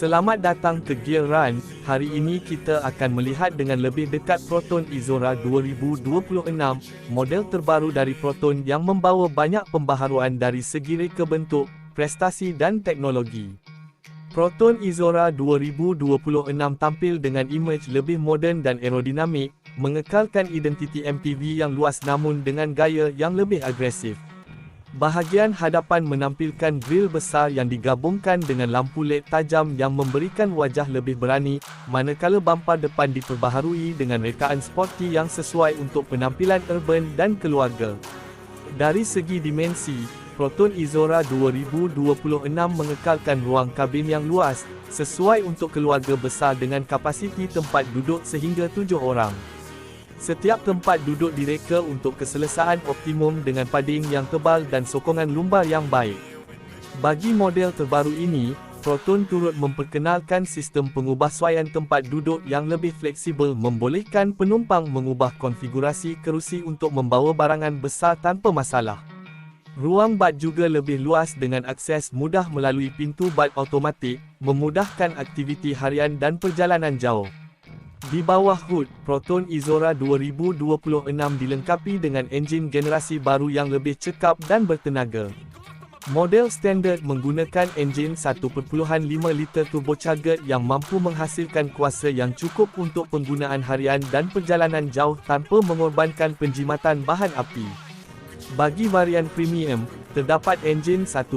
Selamat datang ke Gear Run. Hari ini kita akan melihat dengan lebih dekat Proton Izora 2026, model terbaru dari Proton yang membawa banyak pembaharuan dari segi reka bentuk, prestasi dan teknologi. Proton Izora 2026 tampil dengan imej lebih moden dan aerodinamik, mengekalkan identiti MPV yang luas namun dengan gaya yang lebih agresif. Bahagian hadapan menampilkan grill besar yang digabungkan dengan lampu LED tajam yang memberikan wajah lebih berani, manakala bumper depan diperbaharui dengan rekaan sporty yang sesuai untuk penampilan urban dan keluarga. Dari segi dimensi, Proton Izora 2026 mengekalkan ruang kabin yang luas, sesuai untuk keluarga besar dengan kapasiti tempat duduk sehingga 7 orang. Setiap tempat duduk direka untuk keselesaan optimum dengan padding yang tebal dan sokongan lumbar yang baik. Bagi model terbaru ini, Proton turut memperkenalkan sistem pengubahsuaian tempat duduk yang lebih fleksibel membolehkan penumpang mengubah konfigurasi kerusi untuk membawa barangan besar tanpa masalah. Ruang bad juga lebih luas dengan akses mudah melalui pintu bad automatik, memudahkan aktiviti harian dan perjalanan jauh. Di bawah hood, Proton Izora 2026 dilengkapi dengan enjin generasi baru yang lebih cekap dan bertenaga. Model standard menggunakan enjin 1.5 liter turbocharged yang mampu menghasilkan kuasa yang cukup untuk penggunaan harian dan perjalanan jauh tanpa mengorbankan penjimatan bahan api. Bagi varian premium, terdapat enjin 1.8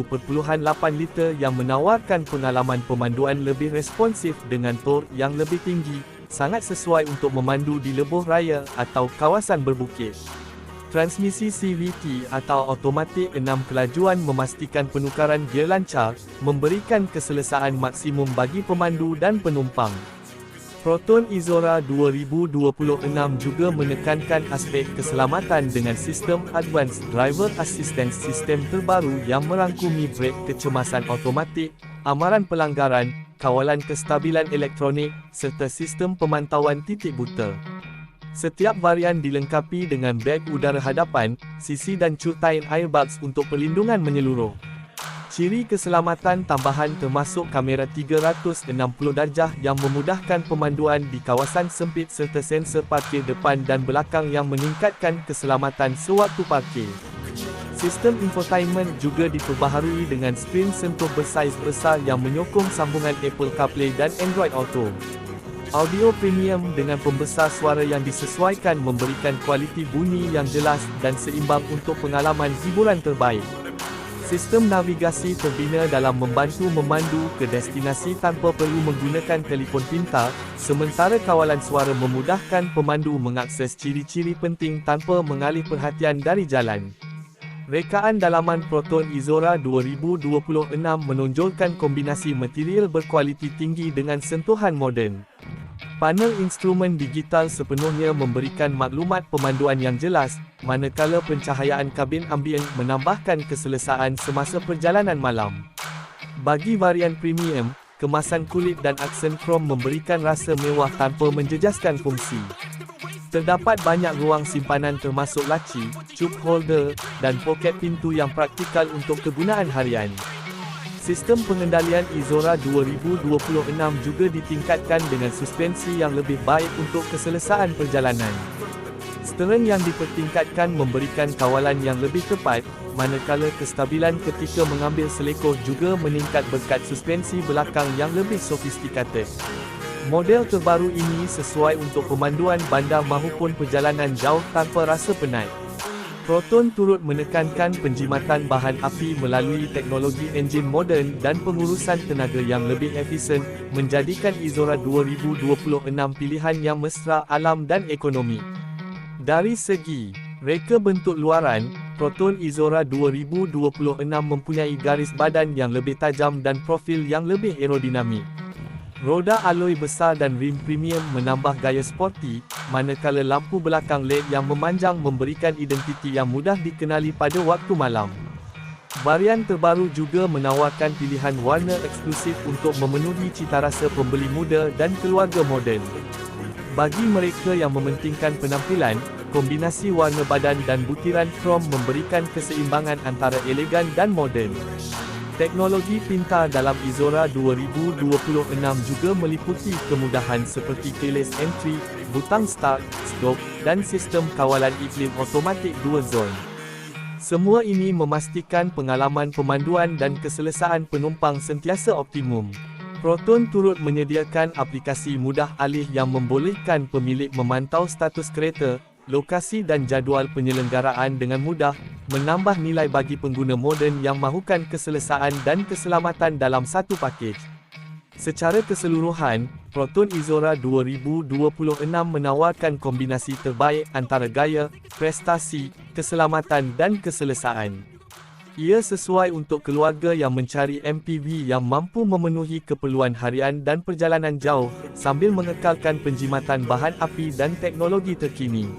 liter yang menawarkan pengalaman pemanduan lebih responsif dengan torque yang lebih tinggi, sangat sesuai untuk memandu di lebuh raya atau kawasan berbukit. Transmisi CVT atau automatik 6 kelajuan memastikan penukaran gear lancar, memberikan keselesaan maksimum bagi pemandu dan penumpang. Proton Izora 2026 juga menekankan aspek keselamatan dengan sistem Advanced Driver Assistance System terbaru yang merangkumi brek kecemasan automatik, amaran pelanggaran, kawalan kestabilan elektronik, serta sistem pemantauan titik buta. Setiap varian dilengkapi dengan beg udara hadapan, sisi dan curtain airbags untuk perlindungan menyeluruh. Ciri keselamatan tambahan termasuk kamera 360 darjah yang memudahkan pemanduan di kawasan sempit serta sensor parkir depan dan belakang yang meningkatkan keselamatan sewaktu parkir. Sistem infotainment juga diperbaharui dengan skrin sentuh bersaiz besar yang menyokong sambungan Apple CarPlay dan Android Auto. Audio premium dengan pembesar suara yang disesuaikan memberikan kualiti bunyi yang jelas dan seimbang untuk pengalaman hiburan terbaik. Sistem navigasi terbina dalam membantu memandu ke destinasi tanpa perlu menggunakan telefon pintar, sementara kawalan suara memudahkan pemandu mengakses ciri-ciri penting tanpa mengalih perhatian dari jalan. Rekaan dalaman Proton Izora 2026 menonjolkan kombinasi material berkualiti tinggi dengan sentuhan moden. Panel instrumen digital sepenuhnya memberikan maklumat pemanduan yang jelas, manakala pencahayaan kabin ambien menambahkan keselesaan semasa perjalanan malam. Bagi varian premium, kemasan kulit dan aksen krom memberikan rasa mewah tanpa menjejaskan fungsi. Terdapat banyak ruang simpanan termasuk laci, cup holder, dan poket pintu yang praktikal untuk kegunaan harian. Sistem pengendalian Izora 2026 juga ditingkatkan dengan suspensi yang lebih baik untuk keselesaan perjalanan. Steren yang dipertingkatkan memberikan kawalan yang lebih tepat, manakala kestabilan ketika mengambil selekoh juga meningkat berkat suspensi belakang yang lebih sofistikated. Model terbaru ini sesuai untuk pemanduan bandar maupun perjalanan jauh tanpa rasa penat. Proton turut menekankan penjimatan bahan api melalui teknologi enjin moden dan pengurusan tenaga yang lebih efisien, menjadikan Izora 2026 pilihan yang mesra alam dan ekonomi. Dari segi reka bentuk luaran, Proton Izora 2026 mempunyai garis badan yang lebih tajam dan profil yang lebih aerodinamik. Roda aloi besar dan rim premium menambah gaya sporty, manakala lampu belakang LED yang memanjang memberikan identiti yang mudah dikenali pada waktu malam. Varian terbaru juga menawarkan pilihan warna eksklusif untuk memenuhi citarasa pembeli muda dan keluarga moden. Bagi mereka yang mementingkan penampilan, kombinasi warna badan dan butiran krom memberikan keseimbangan antara elegan dan moden. Teknologi pintar dalam Izora 2026 juga meliputi kemudahan seperti keyless entry, butang start, stop, dan sistem kawalan iklim automatik dual zone. Semua ini memastikan pengalaman pemanduan dan keselesaan penumpang sentiasa optimum. Proton turut menyediakan aplikasi mudah alih yang membolehkan pemilik memantau status kereta, lokasi dan jadual penyelenggaraan dengan mudah, menambah nilai bagi pengguna moden yang mahukan keselesaan dan keselamatan dalam satu pakej. Secara keseluruhan, Proton Izora 2026 menawarkan kombinasi terbaik antara gaya, prestasi, keselamatan dan keselesaan. Ia sesuai untuk keluarga yang mencari MPV yang mampu memenuhi keperluan harian dan perjalanan jauh, sambil mengekalkan penjimatan bahan api dan teknologi terkini.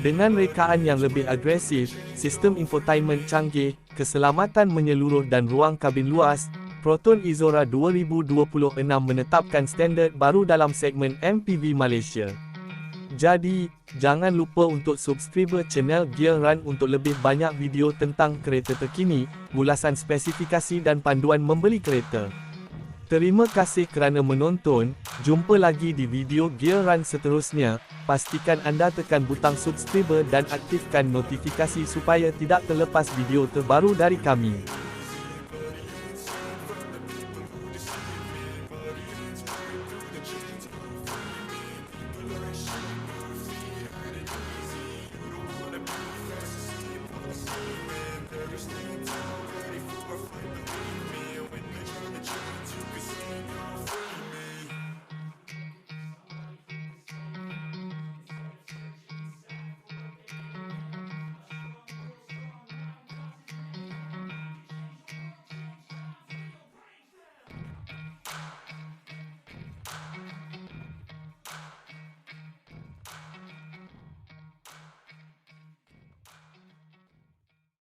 Dengan rekaan yang lebih agresif, sistem infotainment canggih, keselamatan menyeluruh dan ruang kabin luas, Proton Izora 2026 menetapkan standard baru dalam segmen MPV Malaysia. Jadi, jangan lupa untuk subscribe channel Gear Run untuk lebih banyak video tentang kereta terkini, ulasan spesifikasi dan panduan membeli kereta. Terima kasih kerana menonton, jumpa lagi di video Gear Run seterusnya, pastikan anda tekan butang subscribe dan aktifkan notifikasi supaya tidak terlepas video terbaru dari kami.